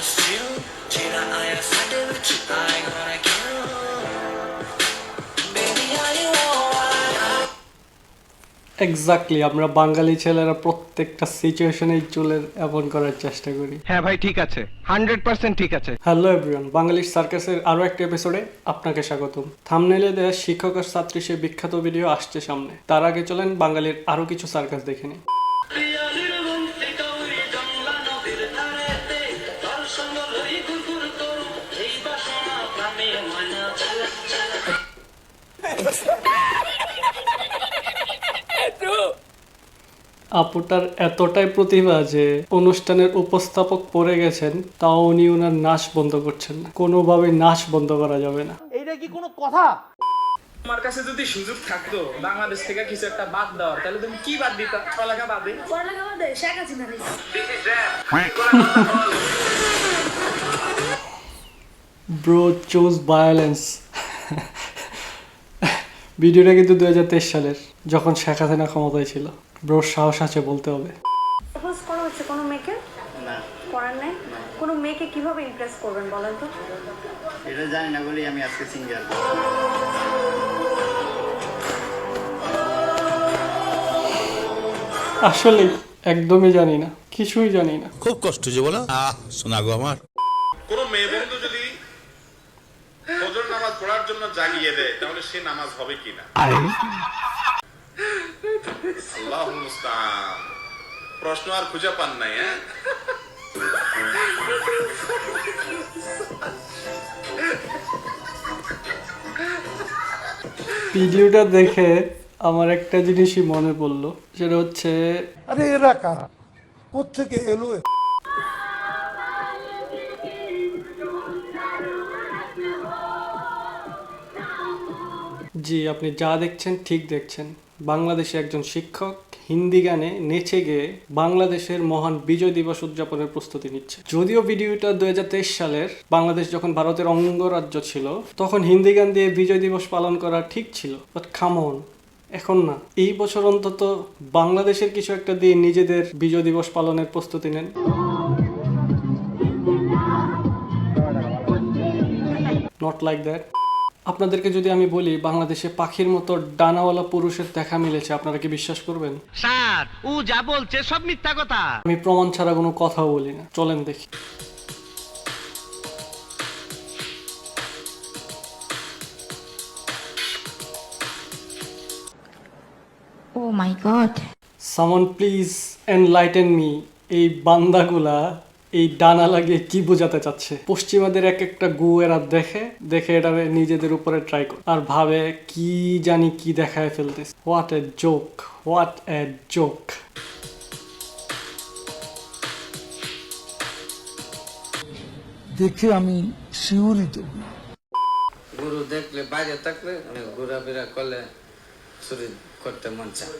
just you. Gina, I have started with you. I gonna kill. Baby, are you alright? Exactly আমরা বাঙালি ছেলেরা প্রত্যেকটা সিচুয়েশনে চুলের এমন করার চেষ্টা করি হ্যাঁ ভাই ঠিক আছে হান্ড্রেড পার্সেন্ট ঠিক আছে হ্যালো এভরিওয়ান বাঙালির সার্কাসের আরও একটা এপিসোডে আপনাকে স্বাগতম থামনেলে দেওয়া শিক্ষক আর ছাত্রী সে বিখ্যাত ভিডিও আসছে সামনে তার আগে চলেন বাঙালির আরও কিছু সার্কাস দেখে নিই আপুটার এতটাই প্রতিভা যে অনুষ্ঠানের উপস্থাপক পড়ে গেছেন তাও উনি ওনার নাচ বন্ধ করছেন না। কোনোভাবে নাচ বন্ধ করা যাবে না। এইটা কি কোনো কথা? তোমার কাছে যদি সুযোগ থাকতো বাংলাদেশ থেকে কিছু একটা বাদ দেওয়ার তাহলে তুমি কি বাদ দিতা? পড়ালেখা বাদে পড়ালেখা বাদে শেখ হাসিনা রে ব্রো চুজ ভায়োলেন্স ভিডিওটা কিন্তু দু তেইশ সালের যখন শেখ হাসিনা ক্ষমতায় ছিল। ব্রো সাহস আছে বলতে হবে। প্রপোজ করা হচ্ছে কোনো মেয়েকে? না। করার নাই? কোনো মেয়েকে কীভাবে ইমপ্রেস করবেন বলেন তো? এটা জানি না বলেই আমি আজকে সিঙ্গেল আসলে একদমই জানি না কিছুই জানি না। খুব কষ্ট যে বলো। আহ শোনা গো আমার। কোন মেয়ে বন্ধু যদি জন্য জাগিয়ে দেয় তাহলে সে নামাজ হবে কিনা? আল্লাহ মুস্তান প্রশ্ন আর খুঁজে পান নাই হ্যাঁ? ভিডিওটা দেখে আমার একটা জিনিসই মনে পড়ল সেটা হচ্ছে আরে এরা কারা? কোথেকে এলো জি, আপনি যা দেখছেন ঠিক দেখছেন। বাংলাদেশে একজন শিক্ষক হিন্দি গানে নেচে গিয়ে বাংলাদেশের মহান বিজয় দিবস উদযাপনের প্রস্তুতি নিচ্ছে। যদিও ভিডিওটা দু সালের, বাংলাদেশ যখন ভারতের অঙ্গরাজ্য ছিল, তখন হিন্দি গান দিয়ে বিজয় দিবস পালন করা ঠিক ছিল। বাট খামন এখন না। এই বছর অন্তত বাংলাদেশের কিছু একটা দিয়ে নিজেদের বিজয় দিবস পালনের প্রস্তুতি নেন। নট লাইক দ্যাট আপনাদেরকে যদি আমি বলি বাংলাদেশে পাখির মতো ডানাওয়ালা পুরুষের দেখা মিলেছে আপনারা কি বিশ্বাস করবেন? স্যার ও যা বলছে সব মিথ্যা কথা। আমি প্রমাণ ছাড়া কোনো কথা বলি না। চলেন দেখি। Oh my god. Someone please enlighten me এই বান্দাগুলা এই ডানা লাগিয়ে কি বোঝাতে চাচ্ছে? পশ্চিমাদের এক একটা গু এরা দেখে দেখে এটা নিজেদের উপরে ট্রাই করে। আর ভাবে কি জানি কি দেখায় ফেলতেছে। What a joke what a joke দেখে আমি শিউরিত গরু দেখলে বাইরে থাকলে ঘোরাফেরা করলে চুরি করতে মন চায়।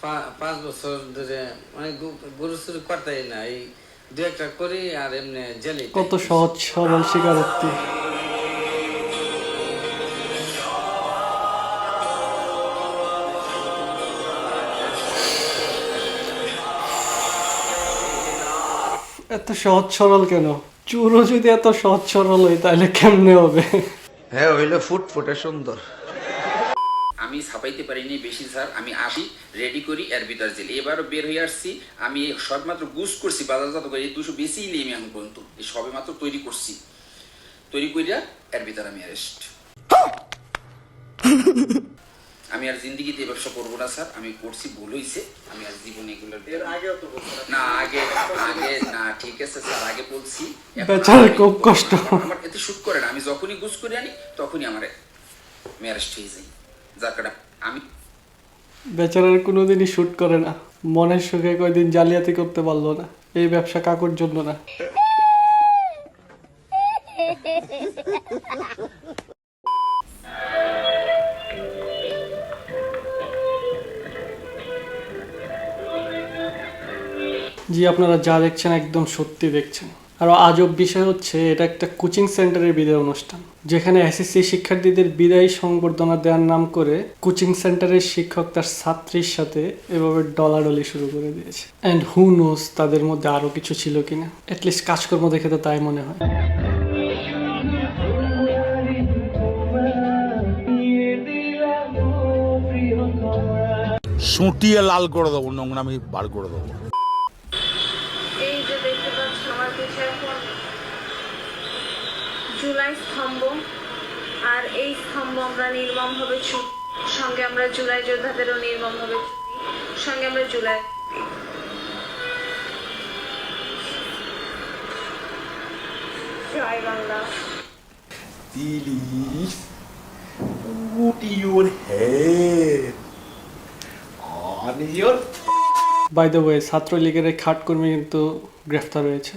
পা- পাঁচ বছর ধরে মানে গু- গরু চুরি করতেই না এই দু একটা করি আর এমনি জেলি কত সহজ সরল স্বীকারোক্তি। এত সহজ সরল কেন? চুরো যদি এত সহজ সরল হয় তাহলে কেমনে হবে? হ্যাঁ হইলে ফুট ফুটে সুন্দর। আমি ছাপাইতে পারিনি বেশি স্যার। আমি আসি রেডি করি এর ভিতর জেল। এবারও বের হয়ে আসছি। আমি সবমাত্র গুস করছি বাজারজাত করে। দুশো বেশি নিই আমি এখন পর্যন্ত। এই সবে মাত্র তৈরি করছি। তৈরি করিয়া এর ভিতর আমি অ্যারেস্ট আমি আর জিন্দিগিতে এই ব্যবসা করব না স্যার। আমি করছি ভুল হয়েছে আমি আর জীবনে এগুলো না আগে আগে না ঠিক আছে স্যার। আগে বলছি। খুব কষ্ট। আমার এতে শুট করে না। আমি যখনই গুস করে আনি তখনই আমার আমি অ্যারেস্ট হয়ে যাই। যার আমি। বেচারার কোনোদিনই শ্যুট করে না। মনের সুখে কয়দিন জালিয়াতি করতে পারল না। এই ব্যবসা কাকুর জন্য না। জি, আপনারা যা দেখছেন একদম সত্যি দেখছেন। আরও আজব বিষয় হচ্ছে, এটা একটা কোচিং সেন্টারের বিদায় অনুষ্ঠান, যেখানে এসএসসি শিক্ষার্থীদের বিদায়ী সংবর্ধনা দেওয়ার নাম করে কোচিং সেন্টারের শিক্ষক তার ছাত্রীর সাথে এভাবে ডলাডলি শুরু করে দিয়েছে। অ্যান্ড হু নোস তাদের মধ্যে আরও কিছু ছিল কিনা। অ্যাটলিস্ট কাজকর্ম দেখে তো তাই মনে হয়। সুটিয়ে লাল করে দেবো, নোংরামি বার করে দেবো এই যে দেখতে পাচ্ছ আমার পিছে এখন জুলাই স্তম্ভ। আর এই স্তম্ভ আমরা নির্মম হবে সঙ্গে আমরা জুলাই যোদ্ধাদেরও নির্মম হবে সঙ্গে আমরা জুলাই। জয় বাংলা বাই দ্য ওয়ে ছাত্রলীগের এই খাটকর্মী কিন্তু গ্রেফতার হয়েছে।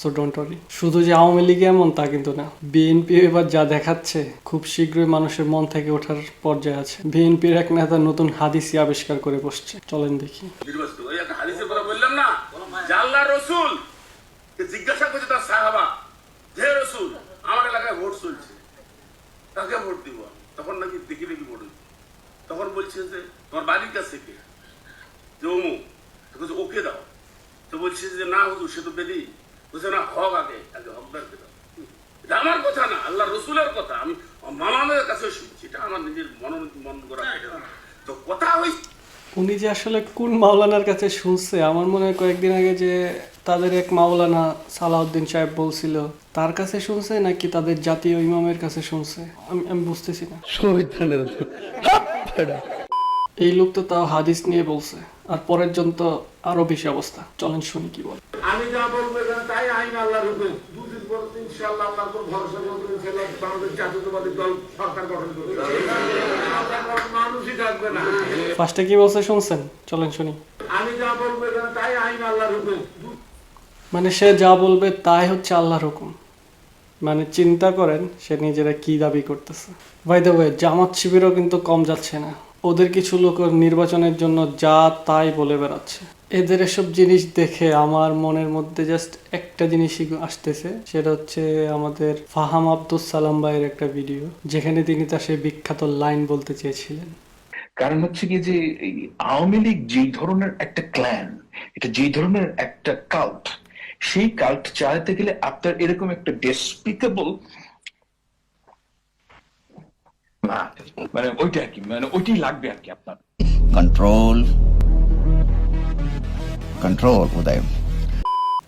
সো ডোন্ট ওয়ারি শুধু যে আওয়ামী লীগে এমন তা কিন্তু না। বিএনপি এবার যা দেখাচ্ছে, খুব শীঘ্রই মানুষের মন থেকে ওঠার পর্যায়ে আছে। বিএনপির এক নেতা নতুন হাদিসি আবিষ্কার করে বসছে। চলেন দেখি। যে রসুল! জিজ্ঞাসা করছে তার সাহাবা, হে রসুল, আমার এলাকায় ভোট চলছে। কাকে ভোট দিব? তখন নাকি দেখি দেখি ভোট। তখন বলছে যে, তোমার বাড়ির কাছে কে? যে ওকে দাও। তো বলছে যে, না হুজুর, সে তো বেদি। না হক আগে আগে হকদারকে দাও। এটা আমার কথা না আল্লাহ রসুলের কথা। আমি মামাদের কাছে শুনছি এটা আমার নিজের মনোনীত মন করা তো কথা হয়েছে উনি যে আসলে কোন মাওলানার কাছে শুনছে আমার মনে হয় কয়েকদিন আগে যে তাদের এক মাওলানা সালাউদ্দিন সাহেব বলছিল তার কাছে শুনছে নাকি তাদের জাতীয় ইমামের কাছে শুনছে? আমি আমি বুঝতেছি না। এই লোক তো তাও হাদিস নিয়ে বলছে। আর পরের জন তো আরও বেশি অবস্থা। চলেন শুনি কি বল। আমি যা বলব তাই আইন আল্লাহর হুকুম। দুদিন পর ইনশাআল্লাহ আল্লাহর উপর ভরসা করব ইনশাআল্লাহ বাংলাদেশ জাতীয়তাবাদী দল সরকার গঠন করবে। মানুষই থাকবে না। ফার্স্টে কি বলছে শুনছেন? চলেন শুনি। আমি যা বলব তাই আইন আল্লাহর হুকুম। মানে সে যা বলবে তাই হচ্ছে আল্লাহর হুকুম। মানে চিন্তা করেন সে নিজেরা কি দাবি করতেছে। বাই দ্য ওয়ে জামাত শিবিরও কিন্তু কম যাচ্ছে না। ওদের কিছু লোক নির্বাচনের জন্য যা তাই বলে বেড়াচ্ছে। এদের এসব জিনিস দেখে আমার মনের মধ্যে জাস্ট একটা জিনিসই আসতেছে, সেটা হচ্ছে আমাদের ফাহাম আব্দুল সালাম ভাইয়ের একটা ভিডিও যেখানে তিনি তার সেই বিখ্যাত লাইন বলতে চেয়েছিলেন। কারণ হচ্ছে কি যে আওয়ামী লীগ যেই ধরনের একটা ক্ল্যান এটা যেই ধরনের একটা কাল্ট সেই কাল্ট চালাতে গেলে আপনার এরকম একটা ডেসপিকেবল না মানে ওইটা আর কি মানে ওইটাই লাগবে আর কি আপনার। কন্ট্রোল কন্ট্রোল উদয়।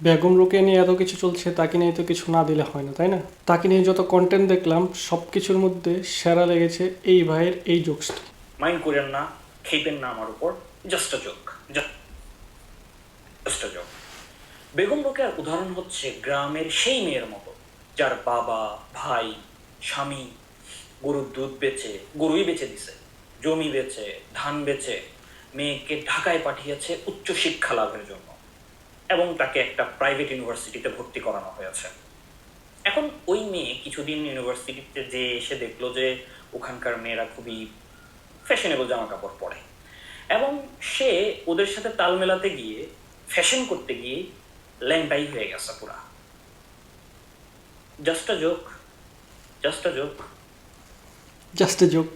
বেগম রোকে নিয়ে এত কিছু চলছে তাকে নিয়ে তো কিছু না দিলে হয় না তাই না? তাকে নিয়ে যত কন্টেন্ট দেখলাম সব কিছুর মধ্যে সেরা লেগেছে এই ভাইয়ের এই জোকসটা মাইন্ড করেন না খেপেন না আমার উপর just a joke just a joke Begum রোকেয়ার উদাহরণ হচ্ছে গ্রামের সেই মেয়ের মতো যার বাবা ভাই স্বামী গরুর দুধ বেচে, গরুই বেচে দিছে, জমি বেচে, ধান বেচে, মেয়েকে ঢাকায় পাঠিয়েছে উচ্চ শিক্ষা লাভের জন্য এবং তাকে একটা প্রাইভেট ইউনিভার্সিটিতে ভর্তি করানো হয়েছে। এখন ওই মেয়ে কিছুদিন ইউনিভার্সিটিতে যে এসে দেখল যে ওখানকার মেয়েরা খুবই ফ্যাশনেবল জামা কাপড় পরে এবং সে ওদের সাথে তাল মেলাতে গিয়ে ফ্যাশন করতে গিয়ে ল্যাংটাই হয়ে গেছে পুরা। Just joke just joke just a joke